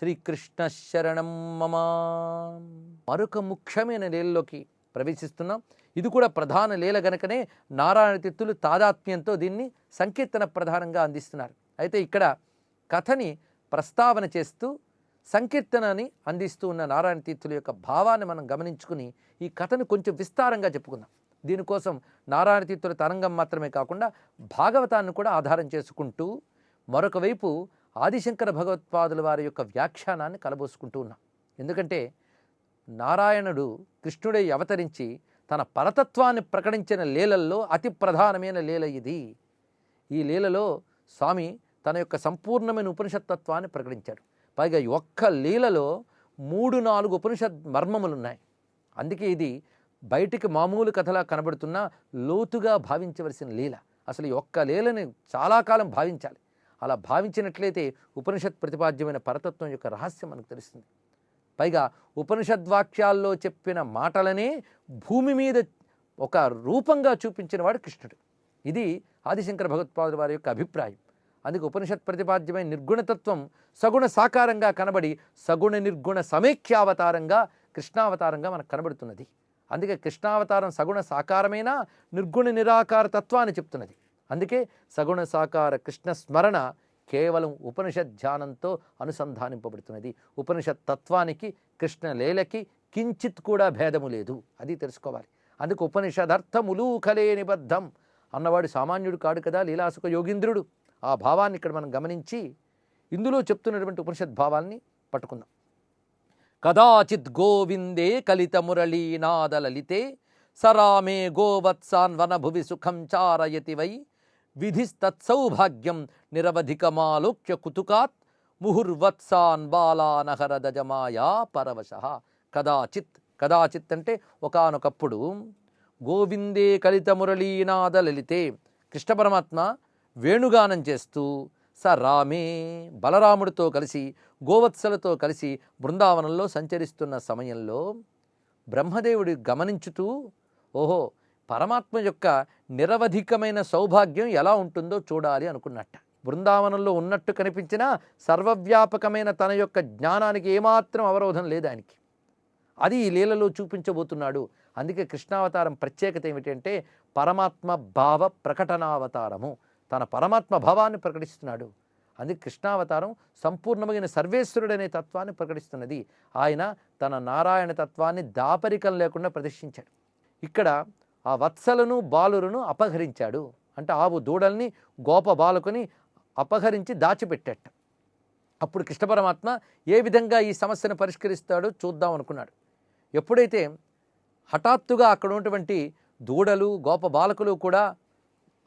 శ్రీకృష్ణ శరణం మమ. మరొక ముఖ్యమైన లీలలోకి ప్రవేశిస్తున్నాం. ఇది కూడా ప్రధాన లీల గనుకనే నారాయణ తిత్తులు తాదాత్మ్యంతో దీన్ని సంకీర్తన ప్రధానంగా అందిస్తున్నారు. అయితే ఇక్కడ కథని ప్రస్తావన చేస్తూ సంకీర్తనని అందిస్తూ ఉన్న నారాయణ తీర్థుల యొక్క భావాన్ని మనం గమనించుకుని ఈ కథను కొంచెం విస్తారంగా చెప్పుకుందాం. దీనికోసం నారాయణ తీర్థుల తరంగం మాత్రమే కాకుండా భాగవతాన్ని కూడా ఆధారం చేసుకుంటూ మరొక వైపు ఆదిశంకర భగవత్పాదుల వారి యొక్క వ్యాఖ్యానాన్ని కలబోసుకుంటూ ఉన్నాం. ఎందుకంటే నారాయణుడు కృష్ణుడే అవతరించి తన పరతత్వాన్ని ప్రకటించిన లీలల్లో అతి ప్రధానమైన లీల ఇది. ఈ లీలలో స్వామి తన యొక్క సంపూర్ణమైన ఉపనిషత్తత్వాన్ని ప్రకటించాడు. పైగా ఒక్క లీలలో మూడు నాలుగు ఉపనిషత్ మర్మములు ఉన్నాయి అందుకే ఇది బయటికి మామూలు కథలా కనబడుతున్న లోతుగా భావించవలసిన లీల. అసలు ఈ ఒక్క లీలని చాలా కాలం భావించాలి. అలా భావించినట్లయితే ఉపనిషత్ ప్రతిపాద్యమైన పరతత్వం యొక్క రహస్యం మనకు తెలుస్తుంది. పైగా ఉపనిషద్వాక్యాల్లో చెప్పిన మాటలనే భూమి మీద ఒక రూపంగా చూపించిన వాడు కృష్ణుడు. ఇది ఆదిశంకర భగవత్పాదుల వారి యొక్క అభిప్రాయం. అందుకే ఉపనిషత్ ప్రతిపాద్యమైన నిర్గుణతత్వం సగుణ సాకారంగా కనబడి సగుణ నిర్గుణ సమైక్యావతారంగా కృష్ణావతారంగా మనకు కనబడుతున్నది. అందుకే కృష్ణావతారం సగుణ సాకారమైన నిర్గుణ నిరాకార తత్వాన్ని చెప్తున్నది. అందుకే సగుణ సాకార కృష్ణ స్మరణ కేవలం ఉపనిషత్ ధ్యానంతో అనుసంధానింపబడుతున్నది. ఉపనిషత్ తత్వానికి కృష్ణ లీలకి కించిత్ కూడా భేదము లేదు. అది తెలుసుకోవాలి. అందుకు ఉపనిషదర్థములూకలే నిబద్ధం అన్నవాడు సామాన్యుడు కాడు కదా లీలాసుక యోగీంద్రుడు. ఆ భావాన్ని ఇక్కడ మనం గమనించి ఇందులో చెప్తున్నటువంటి ఉపనిషద్ భావాల్ని పట్టుకుందాం. కదాచిత్ గోవిందే కలిత మురళీనాద లలితే సరామే గోవత్సాన్ వనభువి సుఖం చారయతి వై విధిస్తత్సౌభాగ్యం నిరవధికమాలోక్య కుతుకాత్ ముహుర్వత్సాన్ బాలానహరదజమాయా పరవశ కదాచిత్ కదాచిత్ అంటే ఒకానొకప్పుడు గోవిందే కలిత మురళీనాద లలితే కృష్ణ పరమాత్మ వేణుగానం చేస్తూ స రామే బలరాముడితో కలిసి గోవత్సలతో కలిసి బృందావనంలో సంచరిస్తున్న సమయంలో బ్రహ్మదేవుడి గమనించుతూ ఓహో పరమాత్మ యొక్క నిరవధికమైన సౌభాగ్యం ఎలా ఉంటుందో చూడాలి అనుకున్నట్ట. బృందావనంలో ఉన్నట్టు కనిపించిన సర్వవ్యాపకమైన తన యొక్క జ్ఞానానికి ఏమాత్రం అవరోధం లేదు ఆయనకి. అది ఈ లీలలో చూపించబోతున్నాడు. అందుకే కృష్ణావతారం ప్రత్యేకత ఏమిటంటే పరమాత్మ భావ ప్రకటనావతారము. తన పరమాత్మ భావాన్ని ప్రకటిస్తున్నాడు. అందుకే కృష్ణావతారం సంపూర్ణమైన సర్వేశ్వరుడనే తత్వాన్ని ప్రకటిస్తున్నది. ఆయన తన నారాయణ తత్వాన్ని దాపరికం లేకుండా ప్రదర్శించాడు. ఇక్కడ ఆ వత్సలను బాలురును అపహరించాడు. అంటే ఆవు దూడల్ని గోప బాలకుని అపహరించి దాచిపెట్టాట. అప్పుడు కృష్ణ పరమాత్మ ఏ విధంగా ఈ సమస్యను పరిష్కరిస్తాడో చూద్దాం అనుకున్నాడు. ఎప్పుడైతే హఠాత్తుగా అక్కడ ఉన్నటువంటి దూడలు గోప బాలకులు కూడా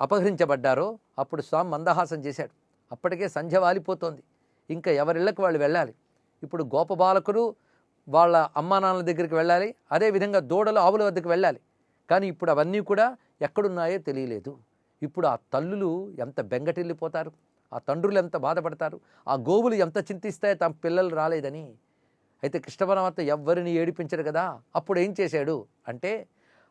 అపహరించబడ్డారో అప్పుడు స్వామి మందహాసం చేశాడు. అప్పటికే సంధ్య వాలిపోతోంది. ఇంకా ఎవరిళ్ళకి వాళ్ళు వెళ్ళాలి? ఇప్పుడు గోప బాలకులు వాళ్ళ అమ్మానాన్నల దగ్గరికి వెళ్ళాలి. అదేవిధంగా దూడలు ఆవుల వద్దకు వెళ్ళాలి. కానీ ఇప్పుడు అవన్నీ కూడా ఎక్కడున్నాయో తెలియలేదు. ఇప్పుడు ఆ తల్లులు ఎంత బెంగటిల్లిపోతారు? ఆ తండ్రులు ఎంత బాధపడతారు? ఆ గోవులు ఎంత చింతిస్తాయో తమ పిల్లలు రాలేదని? అయితే కృష్ణపరమాత్మ ఎవ్వరిని ఏడిపించరు కదా? అప్పుడు ఏం చేశాడు? అంటే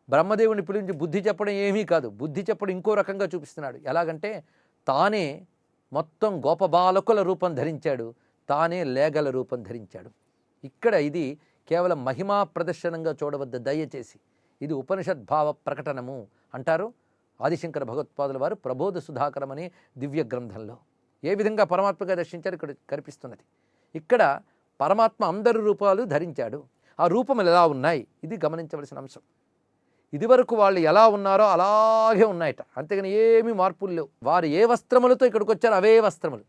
బ్రహ్మదేవుని పిలిచి బుద్ధి చెప్పడం ఏమీ కాదు. బుద్ధి చెప్పడం ఇంకో రకంగా చూపిస్తున్నాడు. ఎలాగంటే తానే మొత్తం గోపబాలకుల రూపం ధరించాడు. తానే లేగల రూపం ధరించాడు. ఇక్కడ ఇది కేవలం మహిమా ప్రదర్శనంగా చూడవద్ద. దయచేసి ఇది ఉపనిషద్భావ ప్రకటనము అంటారు ఆదిశంకర భగవత్పాదుల వారు ప్రబోధ సుధాకరం అనే దివ్య గ్రంథంలో. ఏ విధంగా పరమాత్మగా దర్శించారు ఇక్కడ కనిపిస్తున్నది. ఇక్కడ పరమాత్మ అందరి రూపాలు ధరించాడు. ఆ రూపములు ఎలా ఉన్నాయి? ఇది గమనించవలసిన అంశం. ఇదివరకు వాళ్ళు ఎలా ఉన్నారో అలాగే ఉన్నాయట. అంతేగాని ఏమీ మార్పులు లేవు. వారు ఏ వస్త్రములతో ఇక్కడికి వచ్చారో అవే వస్త్రములు.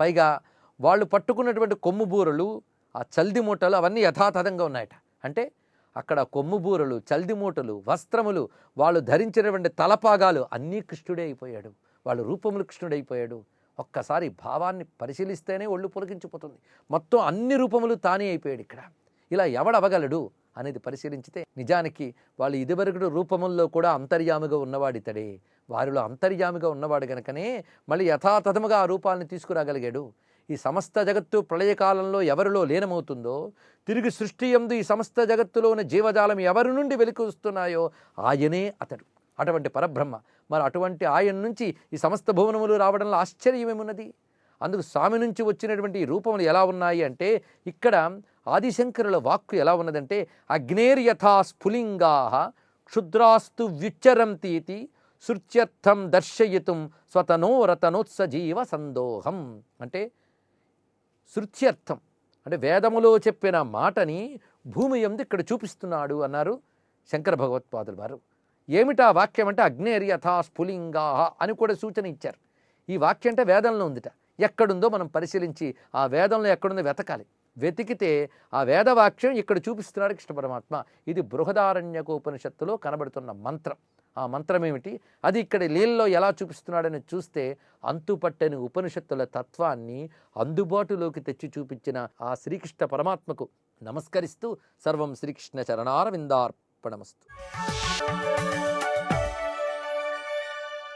పైగా వాళ్ళు పట్టుకున్నటువంటి కొమ్ము బూరలు ఆ చల్ది మూటలు అవన్నీ యథాతథంగా ఉన్నాయట. అంటే అక్కడ కొమ్ము బూరలు చల్ది మూటలు వస్త్రములు వాళ్ళు ధరించినటువంటి తలపాగాలు అన్నీ కృష్ణుడే అయిపోయాడు. వాళ్ళ రూపములు కృష్ణుడైపోయాడు ఒక్కసారి భావాన్ని పరిశీలిస్తేనే ఒళ్ళు పొలికించిపోతుంది. మొత్తం అన్ని రూపములు తానే అయిపోయాడు ఇక్కడ. ఇలా ఎవడవగలడు అనేది పరిశీలించితే నిజానికి వాళ్ళు ఇదివరకు రూపముల్లో కూడా అంతర్యామిగా ఉన్నవాడితడే. వారిలో అంతర్యామిగా ఉన్నవాడు గనకనే మళ్ళీ యథాతథముగా ఆ రూపాలను తీసుకురాగలిగాడు. ఈ సమస్త జగత్తు ప్రళయకాలంలో ఎవరిలో లీనమవుతుందో తిరిగి సృష్టి ఎందు ఈ సమస్త జగత్తులో ఉన్న జీవజాలం ఎవరి నుండి వెలికి వస్తున్నాయో ఆయనే అతడు. అటువంటి పరబ్రహ్మ. మరి అటువంటి ఆయన నుంచి ఈ సమస్త భువనములు రావడంలో ఆశ్చర్యమేమున్నది? అందుకు స్వామి నుంచి వచ్చినటువంటి ఈ రూపములు ఎలా ఉన్నాయి అంటే ఇక్కడ ఆదిశంకరుల వాక్కు ఎలా ఉన్నదంటే అగ్నేర్యథా స్ఫులింగా క్షుద్రాస్తు వ్యుచ్చరంతీతి శృత్యర్థం దర్శయితుం స్వతనోరతనోత్సజీవ సందోహం. అంటే శృత్యర్థం. అంటే వేదములో చెప్పిన మాటని భూమి ఎందు ఇక్కడ చూపిస్తున్నాడు అన్నారు శంకర భగవత్పాదులు వారు. ఏమిటా వాక్యం అంటే అగ్నేర్ యథా స్ఫులింగా అని కూడా సూచన ఇచ్చారు. ఈ వాక్యం అంటే వేదంలో ఉందిట. ఎక్కడుందో మనం పరిశీలించి ఆ వేదంలో ఎక్కడుందో వెతకాలి. వెతికితే ఆ వేదవాక్యం ఇక్కడ చూపిస్తున్నాడు కృష్ణ పరమాత్మ. ఇది బృహదారణ్యకోపనిషత్తులో కనబడుతున్న మంత్రం. ఆ మంత్రం ఏమిటి అది ఇక్కడ లీలలో ఎలా చూపిస్తున్నాడని చూస్తే అంతుపట్టని ఉపనిషత్తుల తత్వాన్ని అందుబాటులోకి తెచ్చి చూపించిన ఆ శ్రీకృష్ణ పరమాత్మకు నమస్కరిస్తూ సర్వం శ్రీకృష్ణ చరణారవిందార్పణమస్తు.